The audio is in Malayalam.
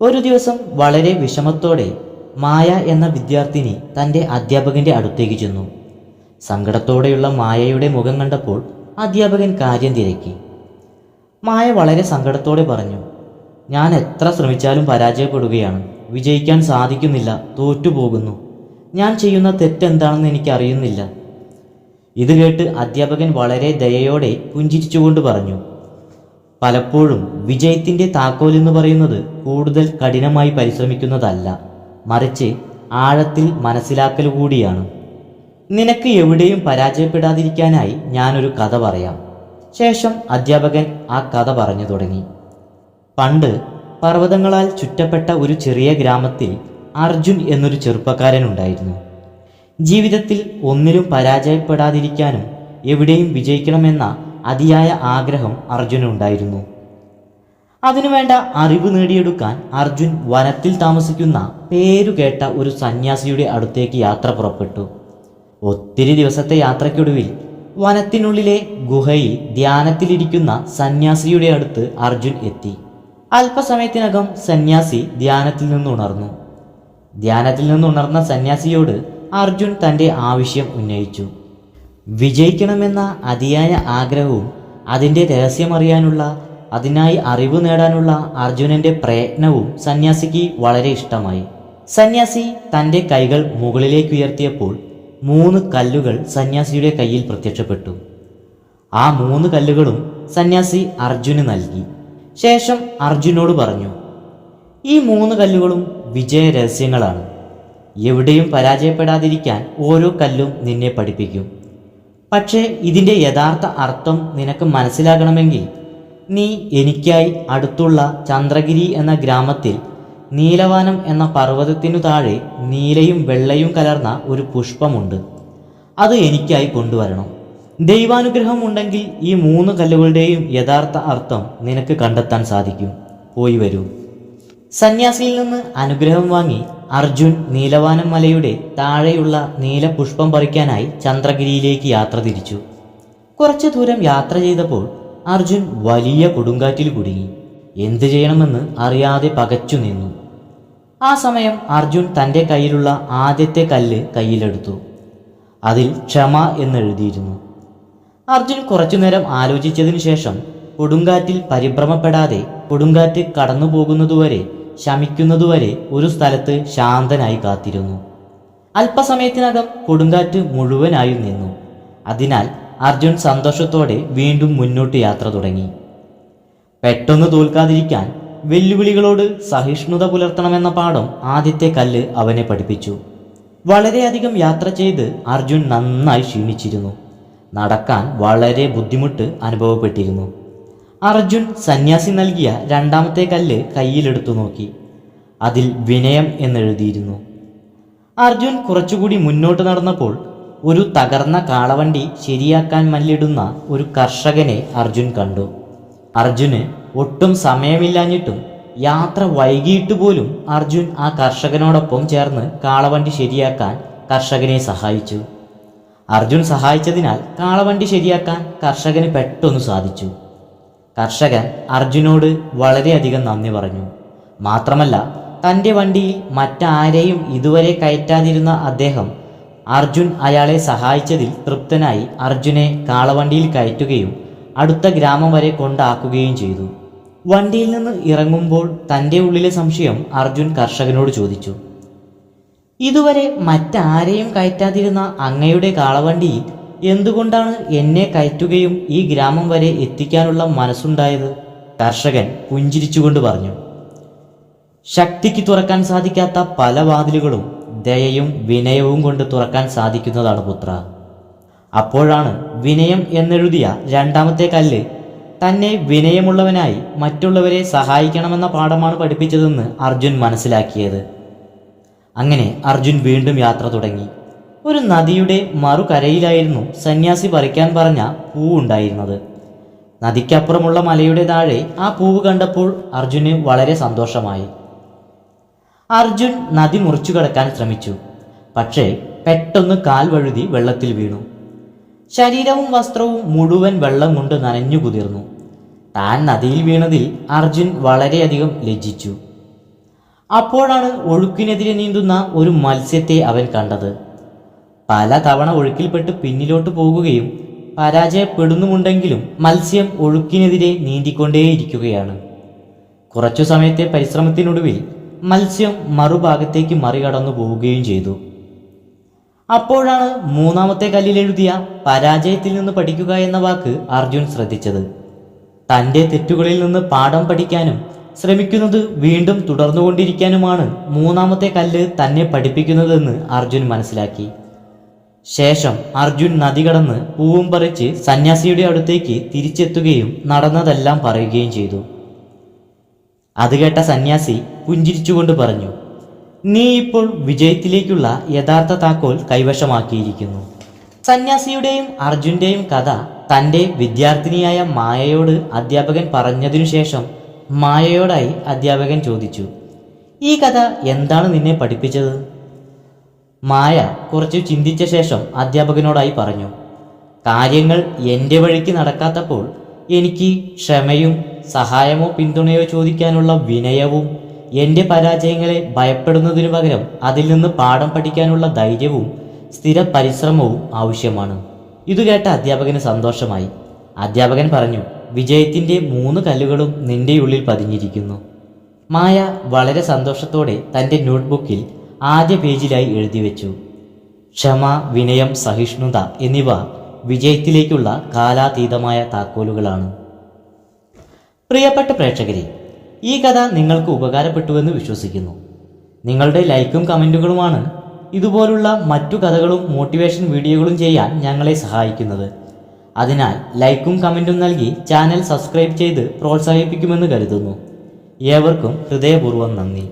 ഒരു ദിവസം വളരെ വിഷമത്തോടെ മായ എന്ന വിദ്യാർത്ഥിനി തന്റെ അധ്യാപകന്റെ അടുത്തേക്ക് ചെന്നു. സങ്കടത്തോടെയുള്ള മായയുടെ മുഖം കണ്ടപ്പോൾ അധ്യാപകൻ കാര്യം തിരക്കി. മായ വളരെ സങ്കടത്തോടെ പറഞ്ഞു ഞാൻ എത്ര ശ്രമിച്ചാലും പരാജയപ്പെടുകയാണ്. വിജയിക്കാൻ സാധിക്കുന്നില്ല. തോറ്റുപോകുന്നു. ഞാൻ ചെയ്യുന്ന തെറ്റെന്താണെന്ന് എനിക്ക് അറിയുന്നില്ല ഇത് കേട്ട് അധ്യാപകൻ വളരെ ദയയോടെ പുഞ്ചിരിച്ചുകൊണ്ട് പറഞ്ഞു പലപ്പോഴും വിജയത്തിന്റെ താക്കോൽ എന്ന് പറയുന്നത് കൂടുതൽ കഠിനമായി പരിശ്രമിക്കുന്നതല്ല. മറിച്ച് ആഴത്തിൽ മനസ്സിലാക്കൽ കൂടിയാണ്. നിനക്ക് എവിടെയും പരാജയപ്പെടാതിരിക്കാനായി ഞാനൊരു കഥ പറയാം. ശേഷം അധ്യാപകൻ ആ കഥ പറഞ്ഞു തുടങ്ങി. പണ്ട് പർവതങ്ങളാൽ ചുറ്റപ്പെട്ട ഒരു ചെറിയ ഗ്രാമത്തിൽ അർജുൻ എന്നൊരു ചെറുപ്പക്കാരൻ ഉണ്ടായിരുന്നു. ജീവിതത്തിൽ ഒന്നിലും പരാജയപ്പെടാതിരിക്കാനും എവിടെയും വിജയിക്കണമെന്ന അതിയായ ആഗ്രഹം അർജുനുണ്ടായിരുന്നു അതിനുവേണ്ട അറിവ് നേടിയെടുക്കാൻ അർജുൻ വനത്തിൽ താമസിക്കുന്ന പേരുകേട്ട ഒരു സന്യാസിയുടെ അടുത്തേക്ക് യാത്ര പുറപ്പെട്ടു. ഒത്തിരി ദിവസത്തെ യാത്രയ്ക്കൊടുവിൽ വനത്തിനുള്ളിലെ ഗുഹയിൽ ധ്യാനത്തിലിരിക്കുന്ന സന്യാസിയുടെ അടുത്ത് അർജുൻ എത്തി. അല്പസമയത്തിനകം സന്യാസി ധ്യാനത്തിൽ നിന്നുണർന്നു ധ്യാനത്തിൽ നിന്നുണർന്ന സന്യാസിയോട് അർജുൻ തന്റെ ആവശ്യം ഉന്നയിച്ചു. വിജയിക്കണമെന്ന അതിയായ ആഗ്രഹവും അതിന്റെ രഹസ്യമറിയാനുള്ള അതിനായി അറിവ് നേടാനുള്ള അർജുനന്റെ പ്രയത്നവും സന്യാസിക്ക് വളരെ ഇഷ്ടമായി. സന്യാസി തന്റെ കൈകൾ മുകളിലേക്ക് ഉയർത്തിയപ്പോൾ മൂന്ന് കല്ലുകൾ സന്യാസിയുടെ കയ്യിൽ പ്രത്യക്ഷപ്പെട്ടു. ആ മൂന്ന് കല്ലുകളും സന്യാസി അർജുന് നൽകി. ശേഷം അർജുനോട് പറഞ്ഞു ഈ മൂന്ന് കല്ലുകളും വിജയ രഹസ്യങ്ങളാണ്. എവിടെയും പരാജയപ്പെടാതിരിക്കാൻ ഓരോ കല്ലും നിന്നെ പഠിപ്പിക്കും. പക്ഷേ ഇതിന്റെ യഥാർത്ഥ അർത്ഥം നിനക്ക് മനസ്സിലാകണമെങ്കിൽ നീ എനിക്കായി അടുത്തുള്ള ചന്ദ്രഗിരി എന്ന ഗ്രാമത്തിൽ നീലവാനം എന്ന പർവതത്തിനു താഴെ നീലയും വെള്ളയും കലർന്ന ഒരു പുഷ്പമുണ്ട്. അത് എനിക്കായി കൊണ്ടുവരണം. ദൈവാനുഗ്രഹം ഉണ്ടെങ്കിൽ ഈ മൂന്ന് കല്ലുകളുടെയും യഥാർത്ഥ അർത്ഥം നിനക്ക് കണ്ടെത്താൻ സാധിക്കും. പോയി വരൂ. സന്യാസിയിൽ നിന്ന് അനുഗ്രഹം വാങ്ങി അർജുൻ നീലവാനം മലയുടെ താഴെയുള്ള നീലപുഷ്പം പറിക്കാനായി ചന്ദ്രഗിരിയിലേക്ക് യാത്ര തിരിച്ചു. കുറച്ചു ദൂരം യാത്ര ചെയ്തപ്പോൾ അർജുൻ വലിയ കൊടുങ്കാറ്റിൽ കുടുങ്ങി. എന്തു ചെയ്യണമെന്ന് അറിയാതെ പകച്ചു നിന്നു. ആ സമയം അർജുൻ തന്റെ കയ്യിലുള്ള ആദ്യത്തെ കല്ല് കയ്യിലെടുത്തു. അതിൽ ക്ഷമ എന്നെഴുതിയിരുന്നു. അർജുൻ കുറച്ചുനേരം ആലോചിച്ചതിനു ശേഷം കൊടുങ്കാറ്റിൽ പരിഭ്രമപ്പെടാതെ കൊടുങ്കാറ്റ് കടന്നു പോകുന്നതുവരെ ശമിക്കുന്നതുവരെ ഒരു സ്ഥലത്ത് ശാന്തനായി കാത്തിരുന്നു. അല്പസമയത്തിനകം കൊടുങ്കാറ്റ് മുഴുവനായി നിന്നു. അതിനാൽ അർജുൻ സന്തോഷത്തോടെ വീണ്ടും മുന്നോട്ട് യാത്ര തുടങ്ങി. പെട്ടെന്ന് തോൽക്കാതിരിക്കാൻ വെല്ലുവിളികളോട് സഹിഷ്ണുത പുലർത്തണമെന്ന പാഠം ആദ്യത്തെ കല്ല് അവനെ പഠിപ്പിച്ചു. വളരെയധികം യാത്ര ചെയ്ത് അർജുൻ നന്നായി ക്ഷീണിച്ചിരുന്നു. നടക്കാൻ വളരെ ബുദ്ധിമുട്ട് അനുഭവപ്പെട്ടിരുന്നു. അർജുൻ സന്യാസി നൽകിയ രണ്ടാമത്തെ കല്ല് കയ്യിലെടുത്തു നോക്കി. അതിൽ വിനയം എന്നെഴുതിയിരുന്നു. അർജുൻ കുറച്ചുകൂടി മുന്നോട്ട് നടന്നപ്പോൾ ഒരു തകർന്ന കാളവണ്ടി ശരിയാക്കാൻ മല്ലിടുന്ന ഒരു കർഷകനെ അർജുൻ കണ്ടു. അർജുന് ഒട്ടും സമയമില്ലാഞ്ഞിട്ടും യാത്ര വൈകിയിട്ട് പോലും അർജുൻ ആ കർഷകനോടൊപ്പം ചേർന്ന് കാളവണ്ടി ശരിയാക്കാൻ കർഷകനെ സഹായിച്ചു. അർജുൻ സഹായിച്ചതിനാൽ കാളവണ്ടി ശരിയാക്കാൻ കർഷകന് പെട്ടെന്ന് സാധിച്ചു. കർഷകൻ അർജുനോട് വളരെയധികം നന്ദി പറഞ്ഞു. മാത്രമല്ല തന്റെ വണ്ടിയിൽ മറ്റാരെയും ഇതുവരെ കയറ്റാതിരുന്ന അദ്ദേഹം അർജുൻ അയാളെ സഹായിച്ചതിൽ തൃപ്തനായി അർജുനെ കാളവണ്ടിയിൽ കയറ്റുകയും അടുത്ത ഗ്രാമം വരെ കൊണ്ടാക്കുകയും ചെയ്തു. വണ്ടിയിൽ നിന്ന് ഇറങ്ങുമ്പോൾ തന്റെ ഉള്ളിലെ സംശയം അർജുൻ കർഷകനോട് ചോദിച്ചു. ഇതുവരെ മറ്റാരെയും കയറ്റാതിരുന്ന അങ്ങയുടെ കാളവണ്ടിയിൽ എന്തുകൊണ്ടാണ് എന്നെ കയറ്റുകയും ഈ ഗ്രാമം വരെ എത്തിക്കാനുള്ള മനസ്സുണ്ടായത്? കർഷകൻ പുഞ്ചിരിച്ചുകൊണ്ട് പറഞ്ഞു. ശക്തിക്ക് തുറക്കാൻ സാധിക്കാത്ത പല വാതിലുകളും ദയയും വിനയവും കൊണ്ട് തുറക്കാൻ സാധിക്കുന്നതാണ് പുത്ര. അപ്പോഴാണ് വിനയം എന്നെഴുതിയ രണ്ടാമത്തെ കല്ല് തന്നെ വിനയമുള്ളവനായി മറ്റുള്ളവരെ സഹായിക്കണമെന്ന പാഠമാണ് പഠിപ്പിച്ചതെന്ന് അർജുൻ മനസ്സിലാക്കിയത്. അങ്ങനെ അർജുൻ വീണ്ടും യാത്ര തുടങ്ങി. ഒരു നദിയുടെ മറുകരയിലായിരുന്നു സന്യാസി പറിക്കാൻ പറഞ്ഞ പൂവുണ്ടായിരുന്നത് നദിക്കപ്പുറമുള്ള മലയുടെ താഴെ ആ പൂവ് കണ്ടപ്പോൾ അർജുന് വളരെ സന്തോഷമായി. അർജുൻ നദി മുറിച്ചു കടക്കാൻ ശ്രമിച്ചു. പക്ഷേ പെട്ടെന്ന് കാൽ വഴുതി വെള്ളത്തിൽ വീണു. ശരീരവും വസ്ത്രവും മുഴുവൻ വെള്ളം കൊണ്ട് നനഞ്ഞു കുതിർന്നു. താൻ നദിയിൽ വീണതിൽ അർജുൻ വളരെയധികം ലജ്ജിച്ചു. അപ്പോഴാണ് ഒഴുക്കിനെതിരെ നീന്തുന്ന ഒരു മത്സ്യത്തെ അവൻ കണ്ടത്. പല തവണ ഒഴുക്കിൽപ്പെട്ട് പിന്നിലോട്ട് പോകുകയും പരാജയപ്പെടുന്നുമുണ്ടെങ്കിലും മത്സ്യം ഒഴുക്കിനെതിരെ നീന്തിക്കൊണ്ടേയിരിക്കുകയാണ്. കുറച്ചു സമയത്തെ പരിശ്രമത്തിനൊടുവിൽ മത്സ്യം മറുഭാഗത്തേക്ക് മറികടന്നു പോവുകയും ചെയ്തു. അപ്പോഴാണ് മൂന്നാമത്തെ കല്ലിലെഴുതിയ പരാജയത്തിൽ നിന്ന് പഠിക്കുക എന്ന വാക്ക് അർജുൻ ശ്രദ്ധിച്ചത്. തന്റെ തെറ്റുകളിൽ നിന്ന് പാഠം പഠിക്കാനും ശ്രമിക്കുന്നത് വീണ്ടും തുടർന്നുകൊണ്ടിരിക്കാനുമാണ് മൂന്നാമത്തെ കല്ല് തന്നെ പഠിപ്പിക്കുന്നതെന്ന് അർജുൻ മനസ്സിലാക്കി. ശേഷം അർജുൻ നദി കടന്ന് പൂവും പറിച്ച് സന്യാസിയുടെ അടുത്തേക്ക് തിരിച്ചെത്തുകയും നടന്നതെല്ലാം പറയുകയും ചെയ്തു. അത് കേട്ട സന്യാസി പുഞ്ചിരിച്ചുകൊണ്ട് പറഞ്ഞു നീ ഇപ്പോൾ വിജയത്തിലേക്കുള്ള യഥാർത്ഥ താക്കോൽ കൈവശമാക്കിയിരിക്കുന്നു. സന്യാസിയുടെയും അർജുന്റെയും കഥ തന്റെ വിദ്യാർത്ഥിനിയായ മായയോട് അധ്യാപകൻ പറഞ്ഞതിനു ശേഷം മായയോടായി അധ്യാപകൻ ചോദിച്ചു ഈ കഥ എന്താണ് നിന്നെ പഠിപ്പിച്ചത്? മായ കുറച്ച് ചിന്തിച്ച ശേഷം അധ്യാപകനോടായി പറഞ്ഞു കാര്യങ്ങൾ എന്റെ വഴിക്ക് നടക്കാത്തപ്പോൾ എനിക്ക് ക്ഷമയും സഹായമോ പിന്തുണയോ ചോദിക്കാനുള്ള വിനയവും എന്റെ പരാജയങ്ങളെ ഭയപ്പെടുന്നതിനു പകരം അതിൽ നിന്ന് പാഠം പഠിക്കാനുള്ള ധൈര്യവും സ്ഥിര പരിശ്രമവും ആവശ്യമാണ്. ഇത് കേട്ട അധ്യാപകന് സന്തോഷമായി. അധ്യാപകൻ പറഞ്ഞു വിജയത്തിന്റെ മൂന്ന് കല്ലുകളും നിന്റെ ഉള്ളിൽ പതിഞ്ഞിരിക്കുന്നു. മായ വളരെ സന്തോഷത്തോടെ തന്റെ നോട്ട്ബുക്കിൽ ആദ്യ പേജിലായി എഴുതി വെച്ചു. ക്ഷമ വിനയം സഹിഷ്ണുത എന്നിവ വിജയത്തിലേക്കുള്ള കാലാതീതമായ താക്കോലുകളാണ്. പ്രിയപ്പെട്ട പ്രേക്ഷകരെ ഈ കഥ നിങ്ങൾക്ക് ഉപകാരപ്പെട്ടുവെന്ന് വിശ്വസിക്കുന്നു. നിങ്ങളുടെ ലൈക്കും കമന്റുകളുമാണ് ഇതുപോലുള്ള മറ്റു കഥകളും മോട്ടിവേഷൻ വീഡിയോകളും ചെയ്യാൻ ഞങ്ങളെ സഹായിക്കുന്നത്. അതിനാൽ ലൈക്കും കമന്റും നൽകി ചാനൽ സബ്സ്ക്രൈബ് ചെയ്ത് പ്രോത്സാഹിപ്പിക്കുമെന്ന് കരുതുന്നു. ഏവർക്കും ഹൃദയപൂർവം നന്ദി.